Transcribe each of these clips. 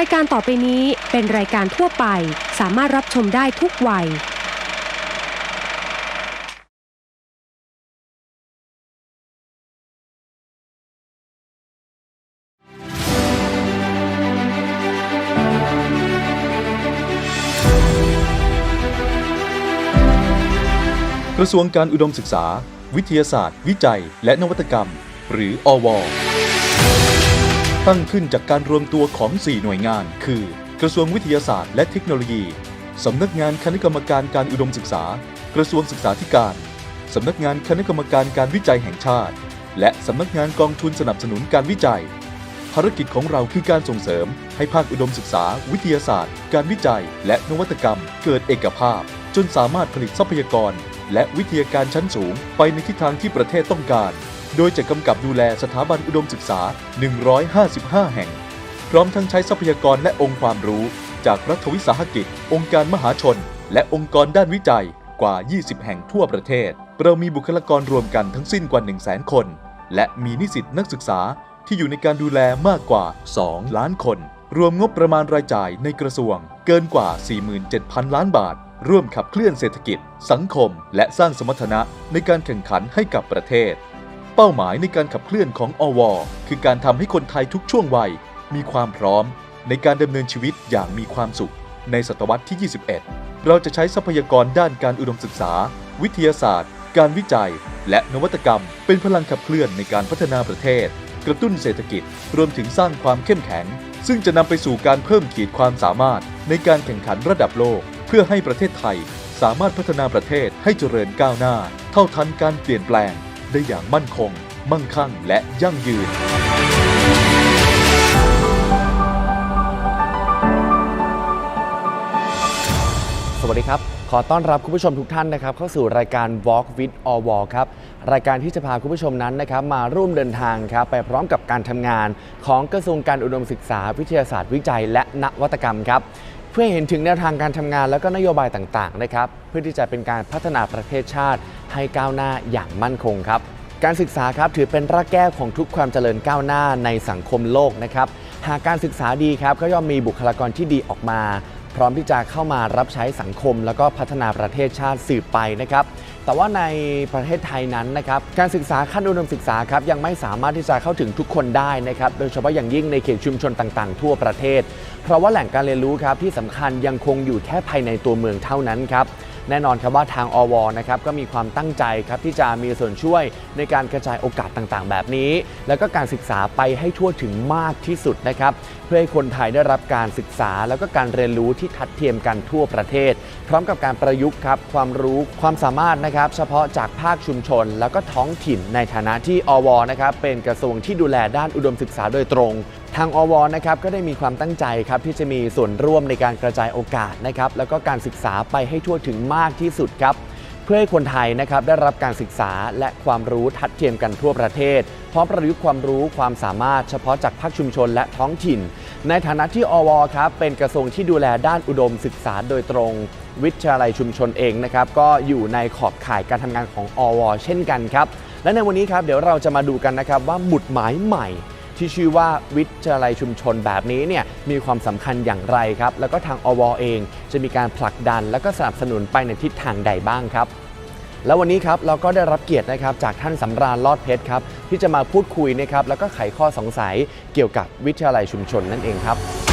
ายการต่อไปนี้เป็นรายการทั่วไป สามารถรับชมได้ทุกวัย กระทรวงการอุดมศึกษา วิทยาศาสตร์ วิจัย และนวัตกรรม หรืออว ตั้งขึ้นจากการรวมตัวของ 4 หน่วยงาน คือ กระทรวงวิทยาศาสตร์และเทคโนโลยี สำนักงานคณะกรรมการการอุดมศึกษา กระทรวงศึกษาธิการ สำนักงานคณะกรรมการการวิจัยแห่งชาติ และสำนักงานกองทุนสนับสนุนการวิจัย ภารกิจของเราคือการส่งเสริม ให้ภาคอุดมศึกษา วิทยาศาสตร์ การวิจัย และนวัตกรรม เกิดเอกภาพ จนสามารถผลิตทรัพยากร และวิทยาการชั้นสูง ไปในทิศทางที่ประเทศต้องการ โดยจะกำกับดูแลสถาบันอุดมศึกษา 155 แห่ง พร้อมทั้งใช้ทรัพยากรและองค์ความรู้ จากรัฐวิสาหกิจ องค์การมหาชน และองค์กรด้านวิจัยกว่า 20 แห่งทั่วประเทศ เรามีบุคลากรรวมกันทั้งสิ้นกว่า 100,000 คน และมีนิสิตนักศึกษาที่อยู่ในการดูแลมากกว่า 2 ล้านคน รวมงบประมาณรายจ่ายในกระทรวง เกินกว่า 47,000 ล้านบาท ร่วมขับเคลื่อนเศรษฐกิจ สังคม และสร้างสมรรถนะในการแข่งขันให้กับประเทศ เป้าหมายในการขับเคลื่อนของอว คือการทำให้คนไทยทุกช่วงวัย มีความพร้อม ในการดำเนินชีวิตอย่างมีความสุข ในศตวรรษที่ 21 เราจะใช้ทรัพยากรด้านการอุดมศึกษา วิทยาศาสตร์ การวิจัย และนวัตกรรม เป็นพลังขับเคลื่อนในการพัฒนาประเทศ กระตุ้นเศรษฐกิจ รวมถึงสร้างความเข้มแข็ง ซึ่งจะนำไปสู่การเพิ่มขีดความสามารถ ในการแข่งขันระดับโลก เพื่อให้ประเทศไทย สามารถพัฒนาประเทศให้เจริญก้าวหน้า เท่าทันการเปลี่ยนแปลง ได้อย่างมั่นคง มั่งคั่งและยั่งยืน สวัสดีครับ ขอต้อนรับคุณผู้ชมทุกท่านนะครับ เข้าสู่รายการ Walk with All Wall ครับ รายการที่จะพาคุณผู้ชมนั้นนะครับมาร่วมเดินทางครับไปพร้อมกับการทำงาน ของกระทรวงการอุดมศึกษาวิทยาศาสตร์วิจัย และนวัตกรรมครับ เพื่อใหเห็นถึงแนวทางการทำงานและก็นโยบายต่างๆนะครับเพื่อที่จะเป็นการพัฒนาประเทศชาติ ให้ก้าวหน้าอย่างมั่นคงครับการศึกษาครับถือเป็นรากแก้วของทุกความเจริญก้าวหน้าในสังคมโลกนะครับหากการศึกษาดีครับก็ย่อมมีบุคลากรที่ดีออกมา พร้อมที่จะเข้ามารับใช้สังคม แล้วก็พัฒนาประเทศชาติสืบไปนะครับ แต่ว่าในประเทศไทยนั้นนะครับการศึกษาขั้นอุดมศึกษาครับยังไม่สามารถที่จะเข้าถึงทุกคนได้นะครับโดยเฉพาะอย่างยิ่งในเขตชุมชนต่างๆ ทั่วประเทศ เพราะว่าแหล่งการเรียนรู้ครับที่สำคัญยังคงอยู่แค่ภายในตัวเมืองเท่านั้นครับ แน่นอนครับว่าทางอวนะครับก็มีความตั้งใจครับที่จะมีส่วนช่วยในการกระจายโอกาสต่างๆ แบบนี้ แล้วก็การศึกษาไปให้ทั่วถึงมากที่สุดนะครับเพื่อให้คนไทยได้รับการศึกษา แล้วก็การเรียนรู้ที่ทัดเทียมกันทั่วประเทศ พร้อมกับการประยุกต์ครับความรู้ความสามารถนะครับเฉพาะจากภาคชุมชน แล้วก็ท้องถิ่นในฐานะที่อวนะครับเป็นกระทรวงที่ดูแลด้านอุดมศึกษาโดยตรง ทางอวนะครับก็ได้มีความตั้งใจครับที่จะมีส่วนร่วมในการกระจายโอกาสนะครับแล้วก็การศึกษาไปให้ทั่วถึงมากที่สุดครับ เพื่อให้คนไทยนะครับได้รับการศึกษาและความรู้ทัดเทียมกันทั่วประเทศ พร้อมประยุกต์ความรู้ความสามารถเฉพาะจากภาคชุมชนและท้องถิ่น ในฐานะที่อวครับเป็นกระทรวงที่ดูแลด้านอุดมศึกษาโดยตรง วิทยาลัยชุมชนเองนะครับก็อยู่ในขอบข่ายการทำงานของอวเช่นกันครับและในวันนี้ครับเดี๋ยวเราจะมาดูกันนะครับว่าหมุดหมายใหม่ ที่ชื่อว่าวิทยาลัยชุมชนแบบนี้เนี่ยมีความสำคัญอย่างไรครับ แล้วก็ทางอวเอง จะมีการผลักดัน และก็สนับสนุนไปในทิศทางใดบ้างครับแล้ววันนี้ครับเราก็ได้รับเกียรตินะครับจากท่านสำราญลอดเพชรครับที่จะมาพูดคุยนะครับแล้วก็ไขข้อสงสัยเกี่ยวกับวิทยาลัยชุมชนนั่นเองครับ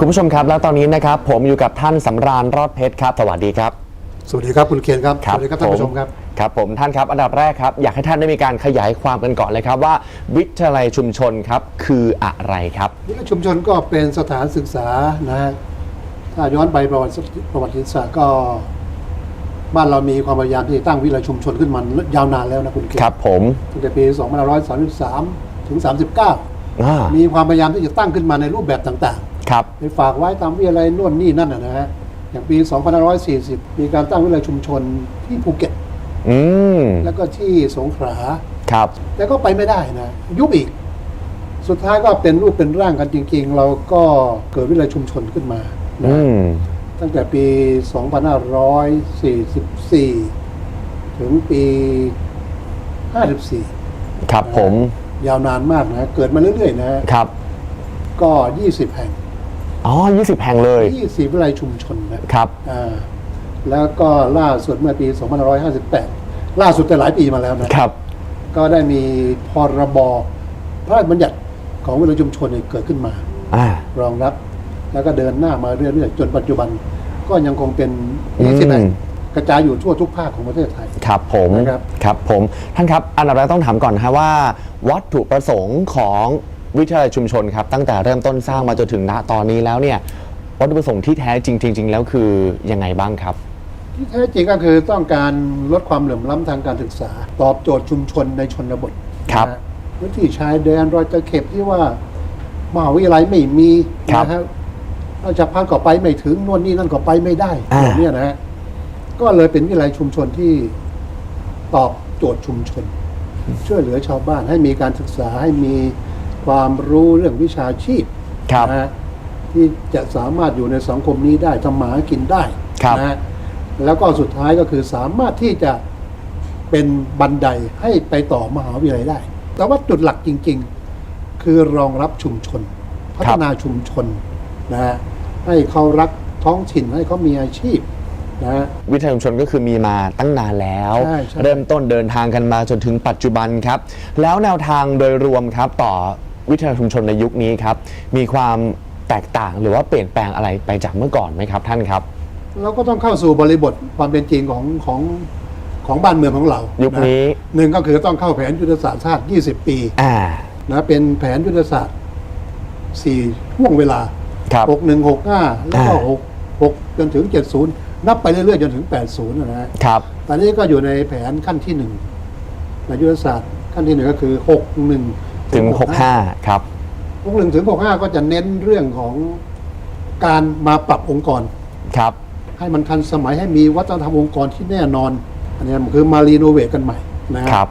คุณผู้ชมครับ แล้วตอนนี้นะครับ ผมอยู่กับท่านสำราญรอดเพชรครับ สวัสดีครับ สวัสดีครับคุณเคนครับ สวัสดีครับท่านผู้ชมครับ ครับผมท่านครับ อันดับแรกครับ อยากให้ท่านได้มีการขยายความกันก่อนเลยครับว่า วิทยาลัยชุมชนครับคืออะไรครับวิทยาลัยชุมชนก็เป็นสถานศึกษานะฮะถ้าย้อนไปประวัติประวัติศาสตร์ก็ บ้านเรามีความพยายามที่จะตั้งวิทยาลัยชุมชนขึ้นมายาวนานแล้วนะคุณเคนครับผมตั้งแต่ปี 2533 ถึงอ่า39 มีความพยายามที่จะตั้งขึ้นมาในรูปแบบต่าง ครับๆไปฝากไว้ตามวิทยาลัยโน่นนี่นั่นนะนะฮะอย่างปี 2540 มีการตั้งวิทยาลัยชุมชนที่ภูเก็ต อืมแล้วก็ที่สงขลาครับ แต่ก็ไปไม่ได้นะ ยุบอีก สุดท้ายก็เป็นรูปเป็นร่างกันจริง ๆ เราก็เกิดวิเลยชุมชนขึ้นมานะอืมตั้งแต่ปี 2544 ถึงปี 54 ครับผมยาวนานมากนะ เกิดมาเรื่อยๆนะ ครับ ก็ 20 แห่ง อ๋อ 20 แห่งเลย20วิเลยชุมชนนะครับ อ่าแล้วก็ล่าสุดเมื่อปี 2558 ล่าสุดแต่หลายปีมาแล้วนะ ครับ ก็ได้มีพรบพระราชบัญญัติของวิเลยชุมชนเนี่ยเกิดขึ้นมา อ่า รองรับ แล้วก็เดินหน้ามาเรื่อยๆ จนปัจจุบันก็ยังคงเป็นอืม 20แห่งกระจายอยู่ทั่วทุกภาคของประเทศไทย ครับผมนะครับ ครับผม ท่านครับ อันดับแรกต้องถามก่อนนะฮะว่า วัตถุประสงค์ของ วิทยาลัยชุมชนครับตั้งแต่เริ่มต้นสร้างมาจนถึงณตอนนี้แล้วเนี่ยวัตถุประสงค์ที่แท้จริงจริงๆแล้วคือยังไงบ้างครับ ที่แท้จริงก็คือต้องการลดความเหลื่อมล้ำทางการศึกษา ตอบโจทย์ชุมชนในชนบทครับนะฮะพื้นที่ชายแดนรอยตะเข็บที่ว่ามหาวิทยาลัยไม่มีครับนะฮะราชพัฒก็ไปไม่ถึงนวนนี่นั่นก็ไปไม่ได้อ่าแบบเนี้ยนะฮะก็เลยเป็นวิทยาลัยชุมชนที่ตอบโจทย์ชุมชน ช่วยเหลือชาวบ้านให้มีการศึกษาให้มี ความรู้เรื่องวิชาชีพครับนะฮะที่จะสามารถอยู่ในสังคมนี้ได้ทำหมาหากินได้ครับ นะฮะแล้วก็สุดท้ายก็คือสามารถที่จะเป็นบันไดให้ไปต่อมหาวิทยาลัยได้ แต่ว่าจุดหลักจริง ๆ คือรองรับชุมชน พัฒนาชุมชนนะฮะให้เขารักท้องถิ่นให้เขามีอาชีพนะฮะ วิทยาลัยชุมชนก็คือมีมาตั้งนานแล้ว ใช่ใช่ เริ่มต้นเดินทางกันมาจนถึงปัจจุบันครับ แล้วแนวทางโดยรวมครับต่อ วิทยาลัยชุมชนในยุคนี้ครับ มีความแตกต่างหรือว่าเปลี่ยนแปลงอะไรไปจากเมื่อก่อนไหมครับท่านครับ เราก็ต้องเข้าสู่บริบทความเป็นจริงของของของบ้านเมืองของเรายุยุคนี้หนึ่งก็คือต้องเข้าแผนยุทธศาสตร์ชาติ 20 ปีอ่านะเป็นแผนยุทธศาสตร์สี่ห่วงเวลาครับ6 1 6 5แล้วก็อ่า6 6จนถึง70นับไปเรื่อยๆ จนถึง80นะฮะครับตอนนี้ก็อยู่ในแผนขั้นที่หนึ่งในยุทธศาสตร์ขั้นที่หนึ่งก็คือ6 1 ถึง 65 ครับ6 1ถึง65ก็จะเน้นเรื่องของการมาปรับองค์กร ครับ ให้มันทันสมัยให้มีวัฒนธรรมองค์กรที่แน่นอน อันนี้มันคือมารีโนเวทกันใหม่นะฮะครับ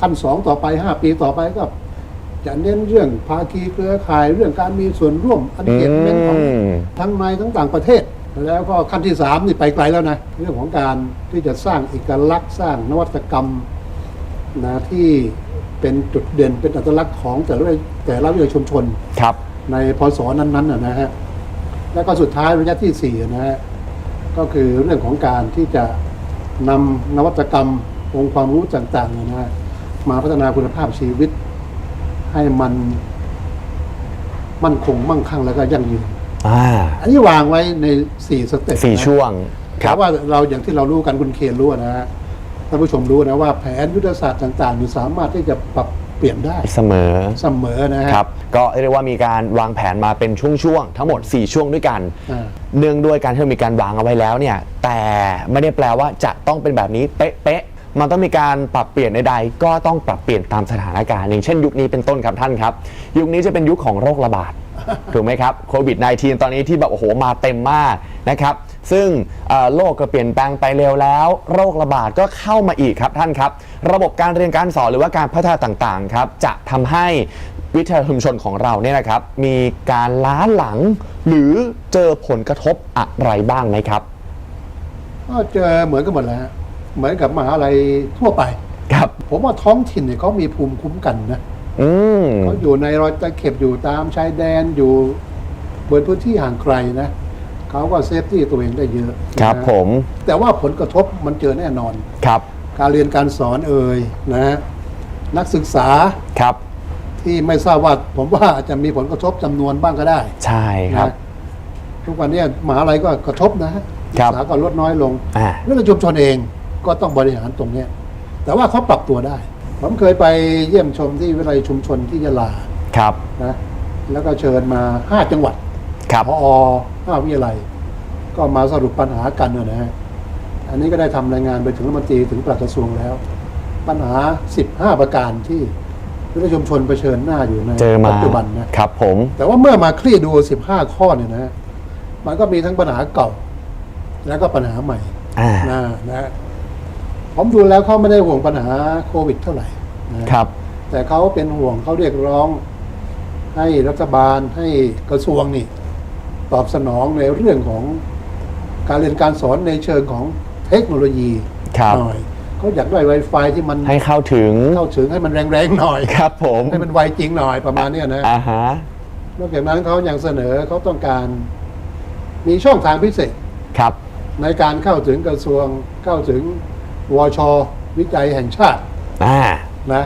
ขั้นสองต่อไป 5 ปีต่อไปก็ จะเน้นเรื่องภาคีเครือข่ายเรื่องการมีส่วนร่วมอันเกตเมนต์ของอืม ทั้งในทั้งต่างประเทศ แล้วก็ขั้นที่ 3 นี่ไปไกลแล้วนะ เรื่องของการที่จะสร้างเอกลักษณ์สร้างนวัตกรรมนะที่ เป็นจุดเด่นเป็นอัตลักษณ์ของแต่ละแต่ละวิทยาชุมชนครับ ในพศนั้นๆนะนะฮะแล้วก็สุดท้ายระยะที่สี่นะฮะก็คือเรื่องของการที่จะนำนวัตกรรมองค์ความรู้ต่างๆเนี่ยนะฮะมาพัฒนาคุณภาพชีวิต ให้มันมั่นคงมั่งคั่งแล้วก็ยั่งยืนอ่าอันนี้วางไว้ในสี่สเต็ปสี่นะช่วงคแต่รับว่าเราอย่างที่เรารู้กันคุณเคนรู้นะฮะ ท่านผู้ชมรู้นะว่าแผนยุทธศาสตร์ต่างๆนี่สามารถที่จะปรับเปลี่ยนได้เสมอเสมอนะฮะ ครับ ก็เรียกว่ามีการวางแผนมาเป็นช่วงๆ ทั้งหมด 4 ช่วงด้วยกัน อ่า เนื่องด้วยการที่เรามีการวางเอาไว้แล้วเนี่ย แต่ไม่ได้แปลว่าจะต้องเป็นแบบนี้เป๊ะๆ มันต้องมีการปรับเปลี่ยนใดๆ ก็ต้องปรับเปลี่ยนตามสถานการณ์อย่างเช่นยุคนี้เป็นต้นครับท่านครับ ยุคนี้จะเป็นยุคของโรคระบาด ถูกไหมครับโควิด -19 ตอนนี้ที่แบบโอ้โหมาเต็มมากนะครับ ซึ่งเอ่อโลกก็เปลี่ยนแปลงไปเร็วแล้ว โรคระบาดก็เข้ามาอีกครับท่านครับ ระบบการเรียนการสอนหรือว่าการพัฒนาต่างๆครับจะทำให้วิทยาชุมชนของเราเนี่ยนะครับ มีการล้าหลัง หรือเจอผลกระทบอะไรบ้างไหมครับก็เจอเหมือนกันหมดแล้วฮะเหมือนกับมหาลัยทั่วไปครับ ผมว่าท้องถิ่นเนี่ยเขามีภูมิคุ้มกันนะ อืมเขาอยู่ในรอยตะเข็บอยู่ตามชายแดนอยู่บนพื้นที่ห่างไกลนะเขาก็เซฟที่ตัวเองได้เยอะครับนะผม แต่ว่าผลกระทบมันเจอแน่นอน ครับ การเรียนการสอนเอ่ยนะฮะนักศึกษาครับ ที่ไม่ทราบว่าผมว่าอาจจะมีผลกระทบจำนวนบ้างก็ได้ใช่ครับ นะทุกวันเนี้มหาลัยก็กระทบนะฮะครับ ศึกษาก็ลดน้อยลงอ่า เรื่องชุมชนเองก็ต้องบริหารตรงเนี้ยแต่ว่าเขาปรับตัวได้ ผมเคยไปเยี่ยมชมที่วิทยาลัยชุมชนที่ยะลาครับนะแล้วก็เชิญมาห้าจังหวัดครับพอห้าวิทยาลัย ก็มาสรุปปัญหากันนะฮะอันนี้ก็ได้ทำรายงานไปถึงรัฐมนตรีถึงปลัดกระทรวงแล้ว ปัญหา 15 ประการที่วิทยาลัยชุมชนเผชิญหน้าอยู่ในเจอมาปัจจุบันนะครับผม แต่ว่าเมื่อมาคลี่ดู 15 ข้อเนี่ยนะฮะมันก็มีทั้งปัญหาเก่า แล้วก็ปัญหาใหม่อ่านะนะ ผมดูแล้วเขาไม่ได้ห่วงปัญหาโควิดเท่าไหร่นะครับ แต่เขาเป็นห่วงเขาเรียกร้อง ให้รัฐบาลให้กระทรวงนี่ ตอบสนองในเรื่องของการเรียนการสอนในเชิงของเทคโนโลยีครับหน่อยเขาอยากได้ Wi-Fi ที่มันให้เข้าถึงเข้าถึงให้มันแรงๆหน่อยครับ ผมให้มันไวจริงหน่อยประมาณเนี้ยนะอ่าฮะนอกจากนั้นเขายังเสนอเขาต้องการ มีช่องทางพิเศษครับ ในการเข้าถึงกระทรวงเข้าถึง วช วิจัยแห่งชาติอ่านะ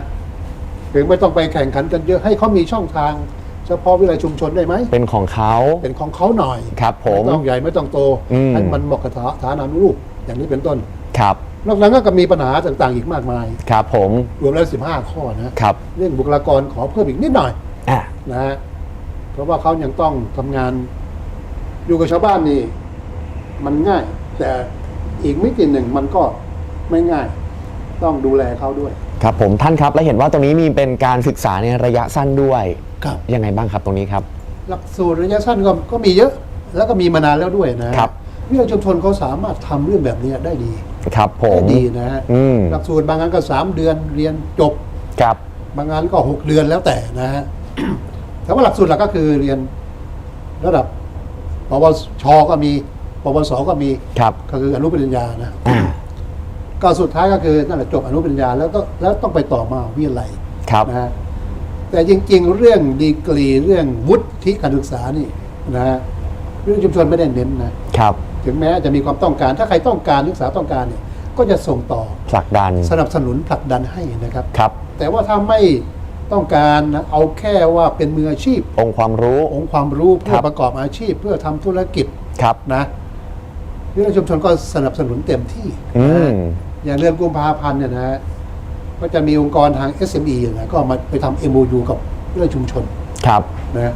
ถึงไม่ต้องไปแข่งขันกันเยอะให้เขามีช่องทาง เฉพาะวิทยาลัยชุมชนได้ไหมเป็นของเขาเป็นของเขาหน่อยครับผมไม่ต้องใหญ่ไม่ต้องโตอืมให้มันเหมาะกับฐานานุรูปอย่างนี้เป็นต้นครับนอกจากนั้นก็มีปัญหาต่างๆอีกมากมาย ครับผม รวมแล้ว 15 ข้อนะครับเรื่องบุคลากรขอเพิ่มอีกนิดหน่อยอ่านะฮะเพราะว่าเขายังต้องทำงาน อยู่กับชาวบ้านนี่ มันง่าย แต่อีกมิติหนึ่งมันก็ ไม่ง่าย ต้องดูแลเขาด้วย ครับผมท่านครับ และเห็นว่าตรงนี้มีเป็นการศึกษาในระยะสั้นด้วยครับ ยังไงบ้างครับตรงนี้ครับ หลักสูตรระยะสั้นก็ก็มีเยอะ แล้วก็มีมานานแล้วด้วยนะครับ วิทยาลัยชุมชนเขาสามารถทำเรื่องแบบนี้ได้ดีครับผมได้ดีนะฮะอืม หลักสูตรบางงานก็สามเดือนเรียนจบ ครับ บางงานก็หกเดือนแล้วแต่นะฮะ แต่ว่าหลักสูตรหลักก็คือเรียนระดับปวชก็มี ปวสก็มี ครับ ก็คืออนุปริญญานะ อ่า ก็สุดท้ายก็คือนั่นแหละจบอนุปริญญาแล้วก็แล้วต้องไปต่อมหาวิทยาลัยครับนะฮะแต่จริง ๆ เรื่องดีกรีเรื่องวุฒิการศึกษานี่นะฮะเรื่องชุมชนไม่ได้เน้นนะครับ ถึงแม้จะมีความต้องการ ถ้าใครต้องการนักศึกษาต้องการเนี่ยก็จะส่งต่อผลักดัน สนับสนุนผลักดันให้นะครับ ครับ แต่ว่าถ้าไม่ต้องการนะเอาแค่ว่าเป็นมืออาชีพ องค์ความรู้องค์ความรู้เพื่ครัอบประกอบอาชีพ เพื่อทำธุรกิจครับนะวิทยาชุมชนก็สนับสนุนเต็มที่อืมนะ อย่างเดือนกุมภาพันธ์เนี่ยนะก็จะมีองค์กรทาง SME นะก็มาไปทำ MOU กับวิทยาชุมชนครับนะ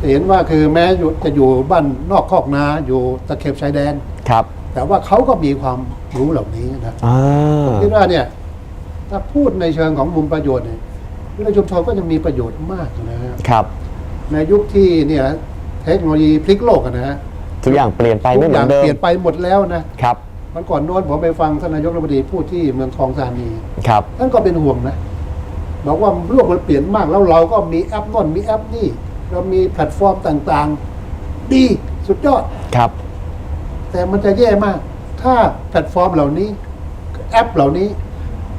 จะเห็นว่าคือแม้อยู่จะอยู่บ้านนอกคอกนาอยู่ตะเข็บชายแดนครับ แต่ว่าเขาก็มีความรู้เหล่านี้นะอ่าคิดว่าเนี่ย ถ้าพูดในเชิงของมุมประโยชน์เนี่ยวิทยาชุมชนก็ยังมีประโยชน์มากนะฮะครับ ในยุคที่เนี่ยเทคโนโลยีพลิกโลกอะนะฮะทุกอย่างเปลี่ยนไปทุไม่กเหอมือย่างนเดิมเปลี่ยนไปหมดแล้วนะครับ วันก่อนโน้นผมไปฟังท่านนายกรัฐมนตรีพูดที่เมืองทองธานีครับท่านก็เป็นห่วงนะบอกว่าโลกมันเปลี่ยนมากแล้วเราก็มีแอปโน่นมีแอปนี่เรามีแพลตฟอร์มต่างๆ ดีสุดยอดครับ แต่มันจะแย่มาก ถ้าแพลตฟอร์มเหล่านี้ แอปเหล่านี้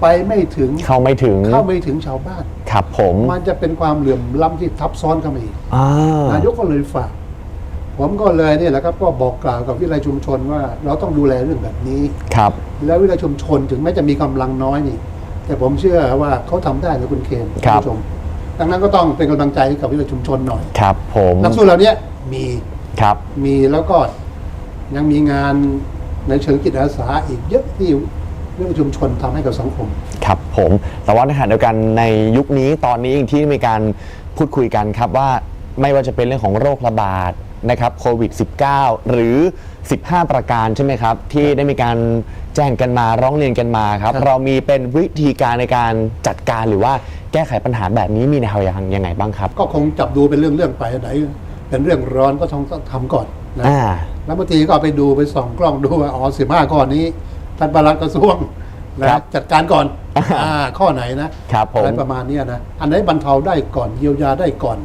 ไปไม่ถึงเข้าไม่ถึงเข้าไม่ถึงชาวบ้าน ครับผม มันจะเป็นความเหลื่อมล้ำที่ทับซ้อนเข้ามาอีกอ่านายกก็เลยฝาก ผมก็เลยเนี่ยแหละครับก็บอกกล่าวกับวิทยาลัยชุมชนว่า เราต้องดูแลเรื่องแบบนี้ ครับ แล้ววิทยาลัยชุมชนถึงแม้จะมีกำลังน้อยนี่ แต่ผมเชื่อว่าเขาทำได้นะคุณเคนครับ ณผู้ชมดังนั้นก็ต้องเป็นกำลังใจให้กับวิทยาลัยชุมชนหน่อยครับผมหลักสูตรเหล่านี้มีครับ มีแล้วก็ยังมีงานในเชิงจิตอาสาอีกเยอะที่วิทยาลัยชุมชนทำให้กับสังคม ครับผมแต่ว่าในขณะเดียวกันในยุคนี้ตอนนี้ที่มีการพูดคุยกันครับว่าไม่ว่าจะเป็นเรื่องของโรคระบาด นะครับโควิด -19 หรือ 15 ประการใช่ไหมครับ ที่ได้มีการแจ้งกันมาร้องเรียนกันมาครับครับเรามีเป็นวิธีการในการจัดการหรือว่าแก้ไขปัญหาแบบนี้มีแนวทางยังไงบ้างครับ ก็คงจับดูเป็นเรื่องๆไปอันไหน เป็นเรื่องร้อนก็ต้องทำก่อนนะอ่า แล้วบางทีก็เอาไปดูไปส่องกล้องดูว่าอ๋อสิบห้าข้อนี้ท่านปลัดกระทรวงนะครับ จัดการก่อนอ่าข้อไหนนะ ครับผมอะไรประมาณเนี้ยนะ อันไหนบรรเทาได้ก่อนเยียวยาได้ก่อน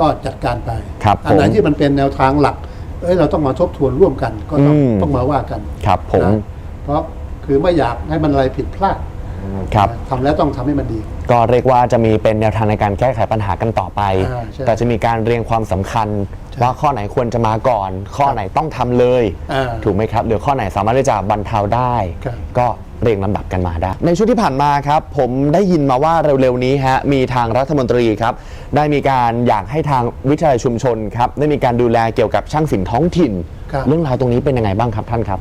ก็จัดการไป ครับอัไหนผมที่มันเป็นแนวทางหลัก เอ้ยเราต้องมาทบทวนร่วมกันก็ต้องอืม ต้องมาว่ากันครับผม นะเพราะคือไม่อยากให้มันอะไรผิดพลาด ครับนะทำแล้วต้องทำให้มันดี ก็เรียกว่าจะมีเป็นแนวทางในการแก้ไขปัญหากันต่อไป อ่าใช่แต่จะมีการเรียงความสำคัญใช่ว่าข้อไหนควรจะมาก่อน ข้อไหนต้องทำเลย อ่าถูกไหมครับหรือข้อไหนสามารถที่จะบรรเทาได้ ครับ ก็เรียงลำดับกันมาได้ ในช่วงที่ผ่านมาครับ ผมได้ยินมาว่าเร็วๆนี้ฮะมีทางรัฐมนตรีครับ ได้มีการอยากให้ทางวิทยาลัยชุมชนครับได้มีการดูแลเกี่ยวกับช่างสิ่งท้องถิ่น ครับ เรื่องราวตรงนี้เป็นยังไงบ้างครับท่านครับ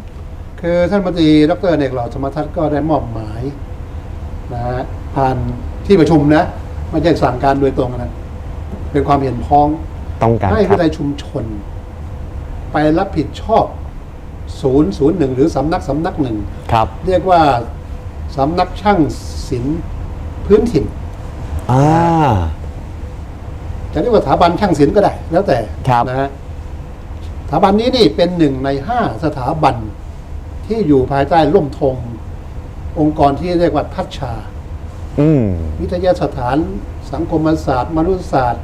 คือท่านมนตรีดรเอกเหล่าธรรมทัศน์ก็ได้มอบหมาย นะฮะผ่านที่ประชุมนะไม่ใช่สั่งการโดยตรงนะเป็นความเห็นพ้องต้องการให้ควิรับทยาลัยชุมชน ไปรับผิดชอบศูนย์ศูนย์หนึ่งหรือสำนักสำนักหนึ่ง ครับเรียกว่าสำนักช่างศิลป์พื้นถิ่น อ่า จะเรียกว่าสถาบันช่างศิลป์ก็ได้ แล้วแต่ครับ นะฮะสถาบันนี้นี่เป็นหนึ่งในห้าสถาบันที่อยู่ภายใต้ร่มธง องค์กรที่เรียกว่าทัชชา อืมวิทยาสถาน สังคมศาสตร์ มนุษยศาสตร์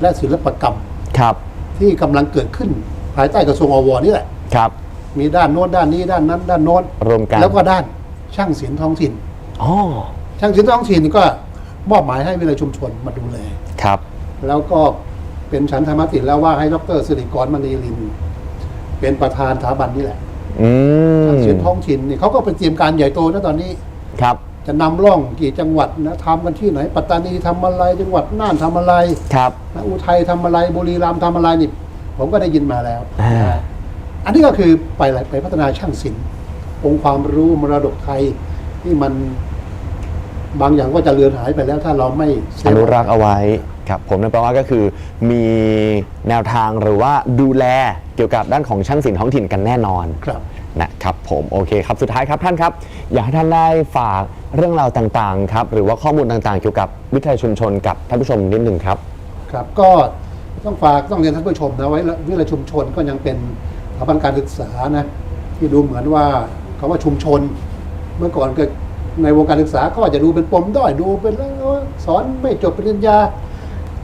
และศิลปกรรม ครับที่กำลังเกิดขึ้นภายใต้กระทรวงอวนี่แหละ ครับ มีด้านโน้นด้านนี้ด้านนั้น ด้านโน้นรวมกันแล้วก็ด้านช่างศิลป์ท้องถิ่น อ๋อช่างศิลป์ท้องถิ่นก็มอบหมายให้วิเลยชุมชนมาดูแล ครับ แล้วก็เป็นฉันธรรมติแล้วว่าให้ดรสิริกรมณีลิน เป็นประธานสถาบันนี่แหละ อืมช่างศิลป์ท้องถิ่นนี่เขาก็เป็นเตรียมการใหญ่โตนะตอนนี้ครับ จะนำร่องกี่จังหวัดนะทำกันที่ไหน ปัตตานีทำอะไรจังหวัดน่านทำอะไรครับ นะอุทัยทำอะไรบุรีรัมย์ทำอะไรนี่ ผมก็ได้ยินมาแล้วอ่านะอันนี้ก็คือไปอะไรไปพัฒนาช่างศิลป์องค์ความรู้มรดกไทยที่มันบางอย่างก็จะเลือนหายไปแล้วถ้าเราไม่เซฟ อนุรักษ์เอาไว้ครับผมนั่นแปลว่าก็คือมีแนวทางหรือว่าดูแล เกี่ยวกับด้านของช่างศิลป์ท้องถิ่นกันแน่นอนครับ นะครับผมโอเคครับสุดท้ายครับท่านครับ อยากให้ท่านได้ฝากเรื่องราวต่างๆครับหรือว่าข้อมูลต่างๆ เกี่ยวกับวิทยาชุมชนกับท่านผู้ชมนิดหนึ่งครับ ครับก็ต้องฝากต้องเรียนท่านผู้ชมนะไว้วิทยาชุมชนก็ยังเป็นสถาบันการศึกษานะที่ดูเหมือนว่าคำว่าชุมชน เมื่อก่อนก็ในวงการศึกษาก็อาจจะดูเป็นปมด้อยดูเป็นเออสอนไม่จบปริญญา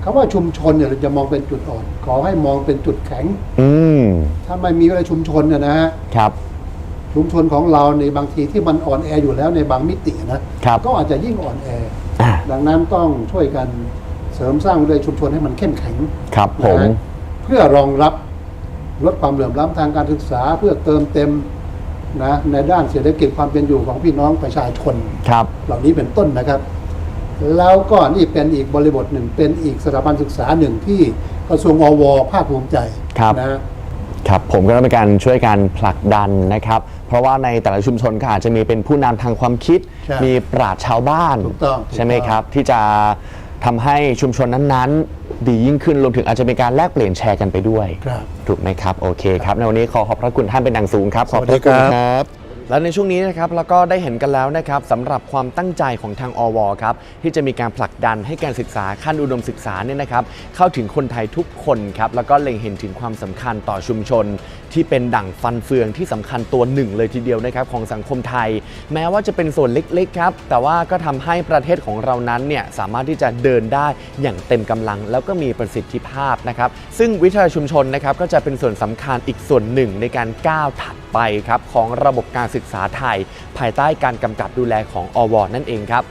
คำว่าชุมชนเนี่ยเราจะมองเป็นจุดอ่อน ขอให้มองเป็นจุดแข็ง อืมถ้าไม่มีวิทยาชุมชนเนี่ยนะฮะ ครับ ชุมชนของเราในบางทีที่มันอ่อนแออยู่แล้วในบางมิตินะครับ ก็อาจจะยิ่งอ่อนแออ่าดังนั้นต้องช่วยกันเสริมสร้างวิทยาชุมชนให้มันเข้มแข็งครับ ผมนะฮะเพื่อรองรับลดความเหลื่อมล้ำทางการศึกษาเพื่อเติมเต็มนะในด้านเศรษฐกิจความเป็นอยู่ของพี่น้องประชาชนครับ เหล่านี้เป็นต้นนะครับ แล้วก็นี่เป็นอีกบริบทหนึ่ง เป็นอีกสถาบันศึกษาหนึ่งที่กระทรวงอวภาคภูมิใจครับนะครับผมก็ต้องเป็นการช่วยกันผลักดันนะครับ เพราะว่าในแต่ละชุมชนก็อาจจะมีเป็นผู้นำทางความคิดใช่มีปราชญ์ชาวบ้านถูกต้องถูกต้องใช่ไหมครับที่จะทำให้ชุมชนนั้นๆ ดียิ่งขึ้นรวมถึงอาจจะมีการแลกเปลี่ยนแชร์กันไปด้วยครับถูกไหมครับ โอเคครับ ในวันนี้ขอขอบพระคุณท่านเป็นอย่างสูงครับ ขอบพสวัระสดีคุณครับครับ และในช่วงนี้นะครับเราก็ได้เห็นกันแล้วนะครับสำหรับความตั้งใจของทางอวครับที่จะมีการผลักดันให้การศึกษาขั้นอุดมศึกษาเนี่ยนะครับเข้าถึงคนไทยทุกคนครับแล้วก็เล็งเห็นถึงความสำคัญต่อชุมชน ที่เป็นดั่งฟันเฟืองที่สำคัญตัวหนึ่งเลยทีเดียวนะครับของสังคมไทย แม้ว่าจะเป็นส่วนเล็กๆครับแต่ว่าก็ทำให้ประเทศของเรานั้นเนี่ยสามารถที่จะเดินได้อย่างเต็มกำลัง แล้วก็มีประสิทธิภาพนะครับซึ่งวิทยาชุมชนนะครับก็จะเป็นส่วนสำคัญอีกส่วนหนึ่งในการก้าวถัดไปครับของระบบการศึกศึกษาไทย ภายใต้การกำกับดูแลของอวนั่นเองครับ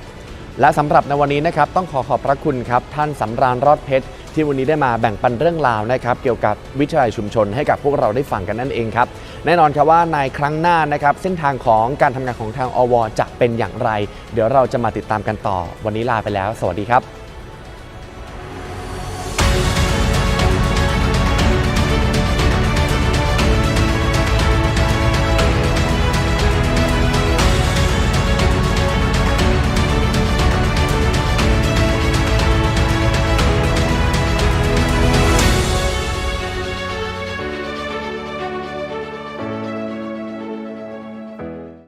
และสำหรับในวันนี้นะครับต้องขอขอบพระคุณครับท่านสำราญรอดเพชรที่วันนี้ได้มาแบ่งปันเรื่องราวนะครับเกี่ยวกับวิทยาลัยชุมชนให้กับพวกเราได้ฟังกันนั่นเองครับแน่นอนครับว่าในครั้งหน้านะครับเส้นทางของการทำงานของทางอวจะเป็นอย่างไร เดี๋ยวเราจะมาติดตามกันต่อ วันนี้ลาไปแล้ว สวัสดีครับ